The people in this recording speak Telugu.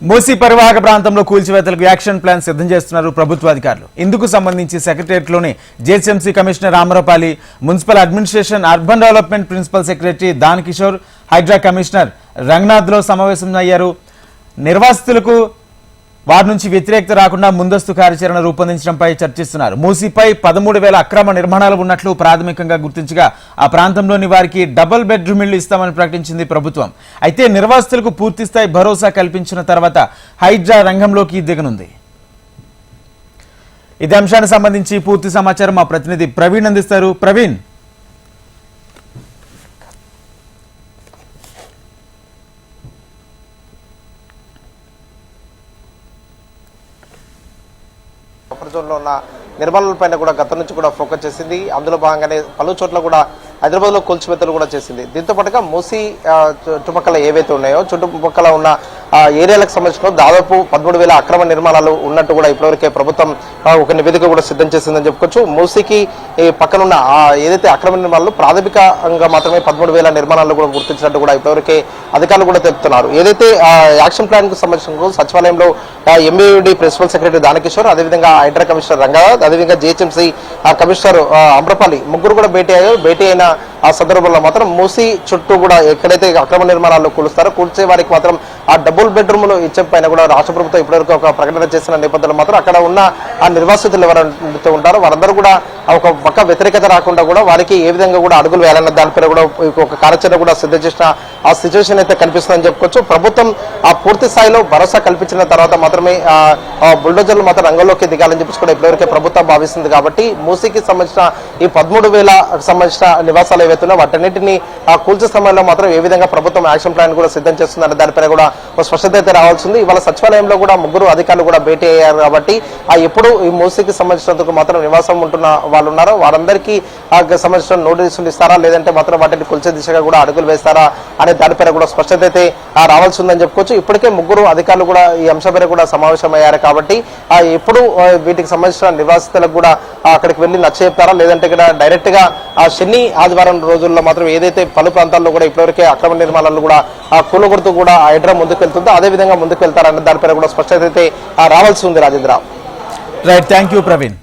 మూసీ పరివాహక ప్రాంతంలో కూల్చివేతలకు యాక్షన్ ప్లాన్ సిద్ధం చేస్తున్నారు ప్రభుత్వ అధికారులు. ఇందుకు సంబంధించి సెక్రటరియట్లోని JCMC commissioner Amrapali municipal administration urban development principal secretary Dan Kishore Hydraa commissioner రంగనాథ్లో సమావేశం అయ్యారు. నిర్వాసితులకు వారి నుంచి వ్యతిరేకత రాకుండా ముందస్తు కార్యాచరణ రూపొందించడంపై చర్చిస్తున్నారు. మూసీపై పదమూడు వేల అక్రమ నిర్మాణాలు ఉన్నట్లు ప్రాథమికంగా గుర్తించగా ఆ ప్రాంతంలోని వారికి డబుల్ బెడ్రూమ్ ఇళ్ళు ఇస్తామని ప్రకటించింది ప్రభుత్వం. అయితే నిర్వాసితులకు పూర్తిస్థాయి భరోసా కల్పించిన తర్వాత హైడ్రా రంగంలోకి దిగనుంది. ఇదే అంశానికి సంబంధించి పూర్తి సమాచారం మా ప్రతినిధి ప్రవీణ్ అందిస్తారు. ప్రవీణ్ బఫర్ జోన్లో ఉన్న నిర్మాణాల పైన కూడా గతం నుంచి కూడా ఫోకస్ చేసింది. అందులో భాగంగానే పలు చోట్ల కూడా హైదరాబాద్లో కూల్చివేతలు కూడా చేసింది. దీంతో పాటుగా మూసీ చుట్టుపక్కల ఏవైతే ఉన్నాయో చుట్టుపక్కల ఉన్న ఆ, ఏరియాలకు సంబంధించిన దాదాపు పదమూడు వేల అక్రమ నిర్మాణాలు ఉన్నట్టు కూడా ఇప్పటివరకే ప్రభుత్వం ఒక నివేదిక కూడా సిద్ధం చేసిందని చెప్పుకోవచ్చు. మూసీకి ఈ పక్కన ఉన్న ఆ ఏదైతే అక్రమ నిర్మాణాలు ప్రాథమికంగా మాత్రమే పదమూడు వేల నిర్మాణాలు కూడా గుర్తించినట్టు కూడా ఇప్పటివరకే అధికారులు కూడా తెలుపుతున్నారు. ఏదైతే యాక్షన్ ప్లాన్కు సంబంధించిన సచివాలయంలో ఎంఏడి ప్రిన్సిపల్ సెక్రటరీ దానకిషోర్ అదేవిధంగా హైడ్రా కమిషనర్ రంగనాథ్ అదేవిధంగా జిహెచ్ఎంసీ కమిషనర్ ఆ, అమ్రపాలి ముగ్గురు కూడా భేటీ అయ్యారు. భేటీ అయిన ఆ సందర్భంలో మాత్రం మూసి చుట్టూ కూడా ఎక్కడైతే అక్రమ నిర్మాణాలు కూలుస్తారో కూల్చే వారికి మాత్రం ఆ డబుల్ బెడ్రూమ్లు ఇచ్చే పైన కూడా రాష్ట్ర ప్రభుత్వం ఇప్పటివరకు ఒక ప్రకటన చేసిన నేపథ్యంలో మాత్రం అక్కడ ఉన్న ఆ నిర్వాసితులు ఎవరైతే ఉంటారో వారందరూ కూడా ఒక పక్క వ్యతిరేకత రాకుండా కూడా వారికి ఏ విధంగా కూడా అడుగులు వేయాలన్న దానిపైన కూడా ఒక కార్యాచరణ కూడా సిద్ధం చేసిన ఆ సిచ్యువేషన్ అయితే కనిపిస్తుందని చెప్పుకోవచ్చు. ప్రభుత్వం ఆ పూర్తి స్థాయిలో భరోసా కల్పించిన తర్వాత మాత్రమే ఆ, బుల్డోజర్లు మాత్రం రంగంలోకి దిగాలని చెప్పేసి కూడా ఇప్పటివరకే ప్రభుత్వం భావిస్తుంది కాబట్టి మూసీకి సంబంధించిన ఈ పదమూడు వేల సంబంధించిన నివాసాలు ఏవైతే వాటన్నింటిని ఆ కూల్చే సమయంలో మాత్రం ఏ విధంగా ప్రభుత్వం యాక్షన్ ప్లాన్ కూడా సిద్ధం చేస్తుందన్న దానిపైన కూడా ఒక స్పష్టత అయితే రావాల్సింది ఇవాళ సచివాలయంలో కూడా ముగ్గురు అధికారులు కూడా భేటీ అయ్యారు కాబట్టి ఆ ఎప్పుడు ఈ మూసీకి సంబంధించినందుకు మాత్రం నివాసం ఉంటున్న వాళ్ళు ఉన్నారో? వారందరికీ సంబంధించిన నోటీసులు ఇస్తారా? లేదంటే మాత్రం వాటిని కొలిచే దిశగా కూడా అడుగులు వేస్తారా? అనే దానిపైన కూడా స్పష్టత అయితే ఆ, రావాల్సి ఉందని చెప్పుకోవచ్చు. ఇప్పటికే ముగ్గురు అధికారులు కూడా ఈ అంశంపైన కూడా సమావేశం అయ్యారు కాబట్టి ఆ ఎప్పుడు వీటికి సంబంధించిన నివాసితులకు కూడా అక్కడికి వెళ్ళి నచ్చ చెప్తారా? లేదంటే ఇక్కడ డైరెక్ట్గా ఆ శని ఆదివారం రోజుల్లో మాత్రం ఏదైతే పలు ప్రాంతాల్లో కూడా ఇప్పటివరకే అక్రమ నిర్మాణాలు కూడా ఆ కూలగొడుతూ కూడా ఆ హైడ్రా ముందుకు వెళ్తుందో అదే విధంగా ముందుకు వెళ్తారన్న దానిపైన కూడా స్పష్టత అయితే రావాల్సి ఉంది Rajendra. Right thank you Praveen